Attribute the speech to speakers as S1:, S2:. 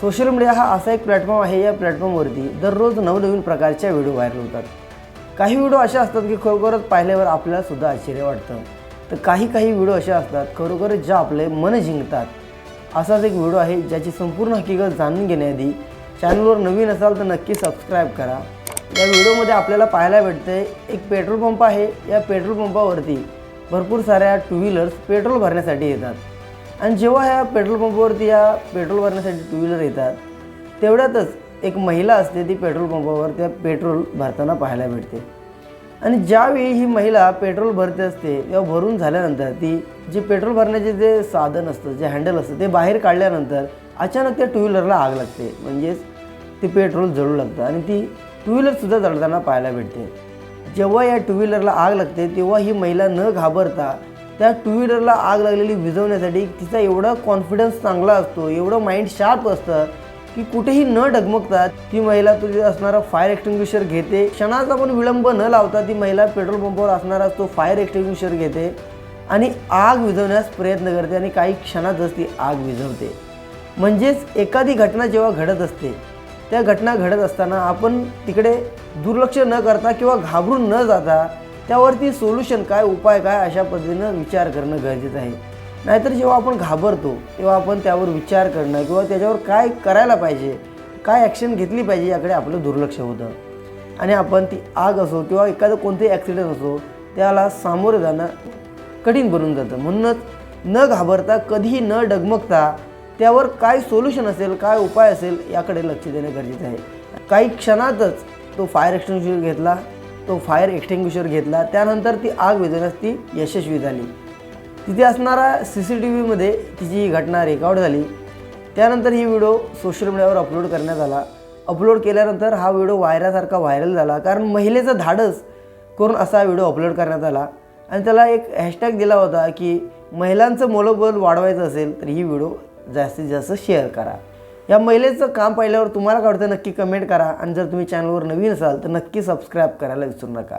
S1: Social media हा असा एक प्लॅटफॉर्म आहे या प्लॅटफॉर्मवरती दररोज नवनवीन प्रकारच्या व्हिडिओ व्हायरल होतात. काही व्हिडिओ असे असतात की खरोखरच पाहिल्यावर आपल्याला सुद्धा आश्चर्य वाटतं. तर काही काही व्हिडिओ असे असतात खरोखरच ज्या आपले मन जिंकतात. असाच एक व्हिडिओ आहे ज्याची संपूर्ण हकीकत जाणून घेण्याआधी चॅनलवर नवीन असाल तर नक्की सबस्क्राईब करा. या व्हिडिओमध्ये आपल्याला पाहायला भेटते एक पेट्रोल पंप आहे. या पेट्रोल पंपावरती भरपूर साऱ्या टू व्हीलर्स पेट्रोल भरण्यासाठी येतात. आणि जेव्हा ह्या पेट्रोल पंपावरती या पेट्रोल भरण्यासाठी टू व्हीलर येतात तेवढ्यातच एक महिला असते ती पेट्रोल पंपावर त्या पेट्रोल भरताना पाहायला भेटते. आणि ज्यावेळी ही महिला पेट्रोल भरते असते तेव्हा भरून झाल्यानंतर ती जे पेट्रोल भरण्याचे जे साधन असतं जे हँडल असतं ते बाहेर काढल्यानंतर अचानक त्या टू व्हीलरला आग लागते. म्हणजेच ते पेट्रोल जळू लागतं आणि ती टू व्हीलरसुद्धा जळताना पाहायला भेटते. जेव्हा या टू व्हीलरला आग लागते तेव्हा ही महिला न घाबरता त्या टू व्हीलरला आग लागलेली विझवण्यासाठी तिचा एवढा कॉन्फिडन्स चांगला असतो एवढं माइंड शार्प असतं की कुठेही न डगमगता ती महिला तुझे असणारा फायर एक्स्टिंग्विशर घेते. क्षणाचा पण विलंब न लावता ती महिला पेट्रोल पंपावर असणारा तो फायर एक्स्टिंग्विशर घेते आणि आग विझवण्यास प्रयत्न करते आणि काही क्षणातच ती आग विझवते. म्हणजेच एखादी घटना जेव्हा घडत असते त्या घटना घडत असताना आपण तिकडे दुर्लक्ष न करता किंवा घाबरून न जाता त्यावरती सोल्युशन काय उपाय काय अशा पद्धतीनं विचार करणं गरजेचं आहे. नाहीतर जेव्हा आपण घाबरतो तेव्हा आपण त्यावर विचार करणं किंवा त्याच्यावर काय करायला पाहिजे काय ॲक्शन घेतली पाहिजे याकडे आपलं दुर्लक्ष होतं. आणि आपण ती आग असो किंवा एखादं कोणतंही ॲक्सिडेंट असो त्याला सामोरं जाणं कठीण बनून जातं. म्हणूनच न घाबरता कधीही न डगमगता त्यावर काय सोल्युशन असेल काय उपाय असेल याकडे लक्ष देणं गरजेचं आहे. काही क्षणातच तो फायर एक्सटिंग्विशर घेतला तो फायर एक्सटिंग्विशर घेतला. त्यानंतर ती आग विझवण्यास ती यशस्वी झाली. तिथे असणारा सी सी टी व्हीमध्ये तिची ही घटना रेकॉर्ड झाली. त्यानंतर ही व्हिडिओ सोशल मीडियावर अपलोड करण्यात आला. अपलोड केल्यानंतर हा व्हिडिओ वायरासारखा व्हायरल झाला. कारण महिलेचं धाडस करून असा व्हिडिओ अपलोड करण्यात आला. आणि त्याला एक हॅशटॅग दिला होता की महिलांचं मनोबल वाढवायचं असेल तर ही व्हिडिओ जास्तीत जास्त शेअर करा. या महिलेचं काम पाहिल्यावर तुम्हाला काय वाटतं? नक्की कमेंट करा. आणि जर तुम्ही चॅनलवर नवीन असाल तर नक्की सबस्क्राईब करायला विसरू नका.